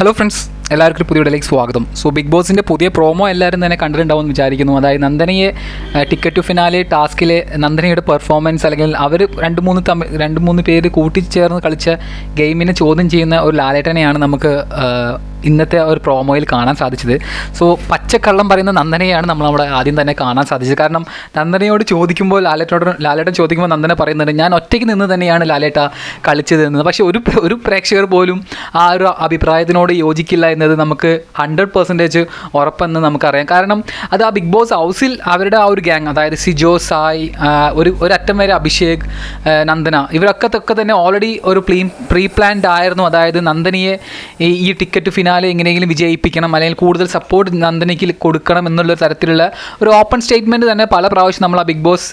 Hello friends എല്ലാവർക്കും പുതിയ വീഡിയോയിലേക്ക് സ്വാഗതം. സോ ബിഗ് ബോസിന്റെ പുതിയ പ്രോമോ എല്ലാവരും തന്നെ കണ്ടിട്ടുണ്ടാവും എന്ന് വിചാരിക്കുന്നു. അതായത് നന്ദനയെ ടിക്കറ്റ് ടു ഫിനാലെ ടാസ്കിലെ നന്ദനയുടെ പെർഫോമൻസ് അല്ലെങ്കിൽ അവർ രണ്ട് മൂന്ന് തമ്മിൽ രണ്ട് മൂന്ന് പേര് കൂട്ടിച്ചേർന്ന് കളിച്ച ഗെയിമിനെ ചോദ്യം ചെയ്യുന്ന ഒരു ലാലേട്ടനെയാണ് നമുക്ക് ഇന്നത്തെ ഒരു പ്രോമോയിൽ കാണാൻ സാധിച്ചത്. സോ പച്ചക്കള്ളം പറയുന്ന നന്ദനയാണ് നമ്മൾ അവിടെ ആദ്യം തന്നെ കാണാൻ സാധിച്ചത്. കാരണം നന്ദനയോട് ചോദിക്കുമ്പോൾ ലാലേട്ടനോട് ലാലേട്ടൻ ചോദിക്കുമ്പോൾ നന്ദന പറയുന്നുണ്ട് ഞാൻ ഒറ്റയ്ക്ക് നിന്ന് തന്നെയാണ് ലാലേട്ട കളിച്ചത് എന്ന് പക്ഷേ ഒരു ഒരു പ്രേക്ഷകർ പോലും ആ ഒരു അഭിപ്രായത്തിനോട് യോജിക്കില്ല എന്നത് നമുക്ക് ഹൺഡ്രഡ് പെർസെന്റേജ് ഉറപ്പെന്ന് നമുക്കറിയാം. കാരണം അത് ആ ബിഗ് ബോസ് ഹൗസിൽ അവരുടെ ആ ഒരു ഗ്യാങ് അതായത് സിജോ സായ് ഒരു ഒരറ്റം വരെ അഭിഷേക് നന്ദന ഇവരൊക്കെ തൊക്കെ തന്നെ ഓൾറെഡി ഒരു പ്രീ പ്രീ പ്ലാൻഡ് ആയിരുന്നു. അതായത് നന്ദനയെ ഈ ടിക്കറ്റ് ടിക്കറ്റ് ഫിനാലെ എങ്ങനെയെങ്കിലും വിജയിപ്പിക്കണം അല്ലെങ്കിൽ കൂടുതൽ സപ്പോർട്ട് നന്ദനയ്ക്ക് കൊടുക്കണം എന്നുള്ള തരത്തിലുള്ള ഒരു ഓപ്പൺ സ്റ്റേറ്റ്മെന്റ് തന്നെ പല പ്രാവശ്യം നമ്മൾ ആ ബിഗ് ബോസ്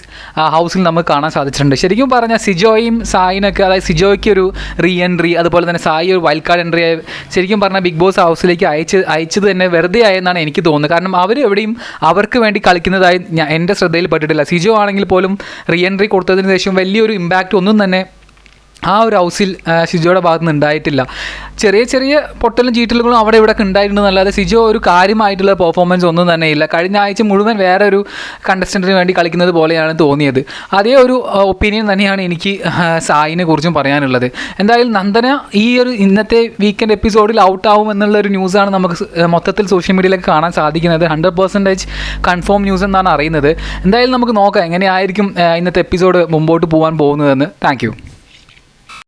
ഹൗസിൽ നമുക്ക് കാണാൻ സാധിച്ചിട്ടുണ്ട്. ശരിക്കും പറഞ്ഞാൽ സിജോയും സായിനൊക്കെ അതായത് സിജോയ്ക്ക് ഒരു റീ എൻട്രി അതുപോലെ തന്നെ സായി ഒരു വൈൽഡ് കാർഡ് എൻട്രി ശരിക്കും പറഞ്ഞാൽ ബിഗ് ബോസ് ഹൗസിലേക്ക് അയച്ച് അയച്ചത് തന്നെ വെറുതെ ആയെന്നാണ് എനിക്ക് തോന്നുന്നത്. കാരണം അവർ എവിടെയും അവർക്ക് വേണ്ടി കളിക്കുന്നതായി ഞാൻ എന്റെ ശ്രദ്ധയിൽപ്പെട്ടിട്ടില്ല സിജോ ആണെങ്കിൽ പോലും റീ എൻട്രി കൊടുത്തതിന് ശേഷം വലിയൊരു ഇമ്പാക്റ്റ് ഒന്നും തന്നെ ആ ഒരു ഹൗസിൽ ഷിജോയുടെ സിജോയുടെ ഭാഗത്ത് നിന്ന് ഉണ്ടായിട്ടില്ല. ചെറിയ ചെറിയ പൊട്ടലും ചീറ്റലുകളും അവിടെ ഇവിടെ ഒക്കെ ഉണ്ടായിട്ടുണ്ടെന്നല്ലാതെ സിജോ ഒരു കാര്യമായിട്ടുള്ള പെർഫോമൻസ് ഒന്നും തന്നെ ഇല്ല. കഴിഞ്ഞ ആഴ്ച മുഴുവൻ വേറെ ഒരു കണ്ടസ്റ്റന്റിന് വേണ്ടി കളിക്കുന്നത് പോലെയാണ് തോന്നിയത്. അതേ ഒരു ഒപ്പീനിയൻ തന്നെയാണ് എനിക്ക് സായിനെ കുറിച്ചും പറയാനുള്ളത്. എന്തായാലും നന്ദന ഈ ഒരു ഇന്നത്തെ വീക്കെൻഡ് എപ്പിസോഡിൽ ഔട്ട് ആവും എന്നുള്ള ഒരു ന്യൂസാണ് നമുക്ക് മൊത്തത്തിൽ സോഷ്യൽ മീഡിയയിലൊക്കെ കാണാൻ സാധിക്കുന്നത്. ഹൺഡ്രഡ് പെർസെന്റേജ് കൺഫേം ന്യൂസ് എന്നാണ് അറിയുന്നത്. എന്തായാലും നമുക്ക് നോക്കാം എങ്ങനെയായിരിക്കും ഇന്നത്തെ എപ്പിസോഡ് മുമ്പോട്ട് പോകാൻ പോകുന്നതെന്ന്. താങ്ക്